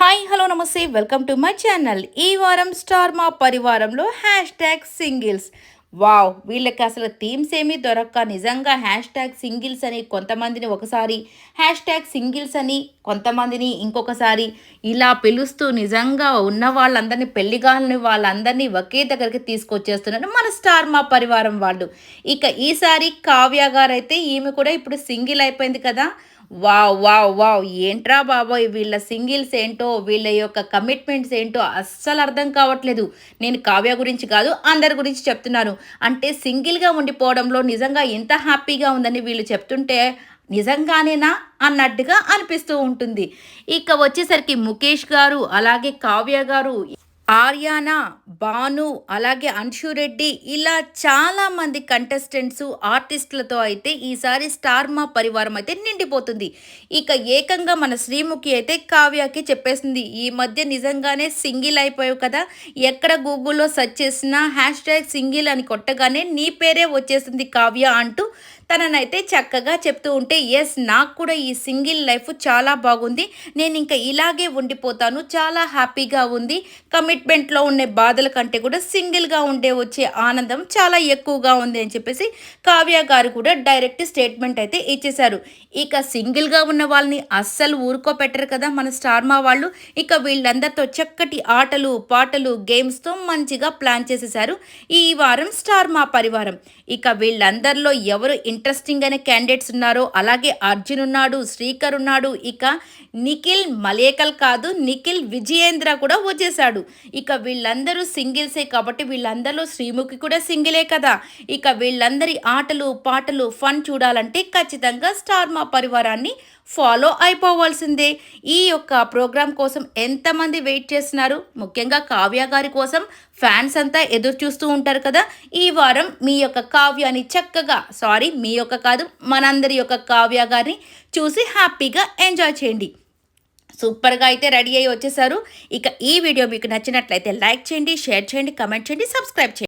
Hi hello నమస్తే. Welcome to my channel ఈ వారం స్టార్ మా పరివారంలో హ్యాష్ ట్యాగ్ సింగిల్స్ వావ్ వీళ్ళకి అసలు థీమ్స్ ఏమీ దొరక్క. నిజంగా హ్యాష్ ట్యాగ్ సింగిల్స్ అని కొంతమందిని ఒకసారి హ్యాష్ ట్యాగ్ సింగిల్స్ అని కొంతమందిని ఇంకొకసారి ఇలా పిలుస్తూ నిజంగా ఉన్న వాళ్ళందరినీ పెళ్ళిగాలని వాళ్ళందరినీ ఒకే దగ్గరికి తీసుకొచ్చేస్తున్నారు మన స్టార్ మా పరివారం వాళ్ళు. ఇక ఈసారి కావ్య గారు అయితే ఈమె కూడా ఇప్పుడు సింగిల్ అయిపోయింది కదా. వావ్ వావ్ వావ్ ఏంట్రా బాబోయ్ వీళ్ళ సింగిల్స్ ఏంటో వీళ్ళ యొక్క కమిట్మెంట్స్ ఏంటో అస్సలు అర్థం కావట్లేదు. నేను కావ్య గురించి కాదు అందరి గురించి చెప్తున్నాను. అంటే సింగిల్గా ఉండిపోవడంలో నిజంగా ఎంత హ్యాపీగా ఉందని వీళ్ళు చెప్తుంటే నిజంగానేనా అన్నట్టుగా అనిపిస్తూ ఉంటుంది. ఇక వచ్చేసరికి ముఖేష్ గారు అలాగే కావ్య గారు ఆర్యానా భాను అలాగే అంశురెడ్డి ఇలా చాలామంది కంటెస్టెంట్స్ ఆర్టిస్టులతో అయితే ఈసారి స్టార్ మా పరివారం అయితే నిండిపోతుంది. ఇక ఏకంగా మన శ్రీముఖి అయితే కావ్యకి చెప్పేసింది. ఈ మధ్య నిజంగానే సింగిల్ అయిపోయావు కదా. ఎక్కడ గూగుల్లో సెర్చ్ చేసినా హ్యాష్ ట్యాగ్ సింగిల్ అని కొట్టగానే నీ పేరే వచ్చేసింది కావ్య అంటూ తననైతే చక్కగా చెప్తూ ఉంటే ఎస్ నాకు కూడా ఈ సింగిల్ లైఫ్ చాలా బాగుంది. నేను ఇంకా ఇలాగే ఉండిపోతాను. చాలా హ్యాపీగా ఉంది. కమిట్మెంట్లో ఉండే బాధల కంటే కూడా సింగిల్గా ఉండే వచ్చే ఆనందం చాలా ఎక్కువగా ఉంది అని చెప్పేసి కావ్య గారు కూడా డైరెక్ట్ స్టేట్మెంట్ అయితే ఇచ్చేశారు. ఇక సింగిల్గా ఉన్న వాళ్ళని అస్సలు ఊరుకోపెట్టరు కదా మన స్టార్మా వాళ్ళు. ఇక వీళ్ళందరితో చక్కటి ఆటలు పాటలు గేమ్స్తో మంచిగా ప్లాన్ చేసేసారు ఈ వారం స్టార్మా పరివారం. ఇక వీళ్ళందరిలో ఎవరు ఇంట్రెస్టింగ్ అనే క్యాండిడేట్స్ ఉన్నారో అలాగే అర్జున్ ఉన్నాడు శ్రీకర్ ఉన్నాడు ఇక నిఖిల్ మలేకల్ కాదు నిఖిల్ విజయేంద్ర కూడా వచ్చేసాడు ఇక వీళ్ళందరూ సింగిల్సే కాబట్టి వీళ్ళందరిలో శ్రీముఖి కూడా సింగిలే కదా. ఇక వీళ్ళందరి ఆటలు పాటలు ఫన్ చూడాలంటే ఖచ్చితంగా స్టార్ మా పరివారాన్ని ఫాలో అయిపోవాల్సిందే. ఈ యొక్క ప్రోగ్రాం కోసం ఎంతమంది వెయిట్ చేస్తున్నారు? ముఖ్యంగా కావ్య గారి కోసం ఫ్యాన్స్ అంతా ఎదురు చూస్తూ ఉంటారు కదా. ఈ వారం మీ యొక్క కావ్యాన్ని చక్కగా సారీ మీ యొక్క కాదు మనందరి యొక్క కావ్య గారిని చూసి హ్యాపీగా ఎంజాయ్ చేయండి. సూపర్గా అయితే రెడీ అయ్యి వచ్చేసారు. ఇక ఈ వీడియో మీకు నచ్చినట్లయితే లైక్ చేయండి షేర్ చేయండి కమెంట్ చేయండి సబ్స్క్రైబ్ చేయండి.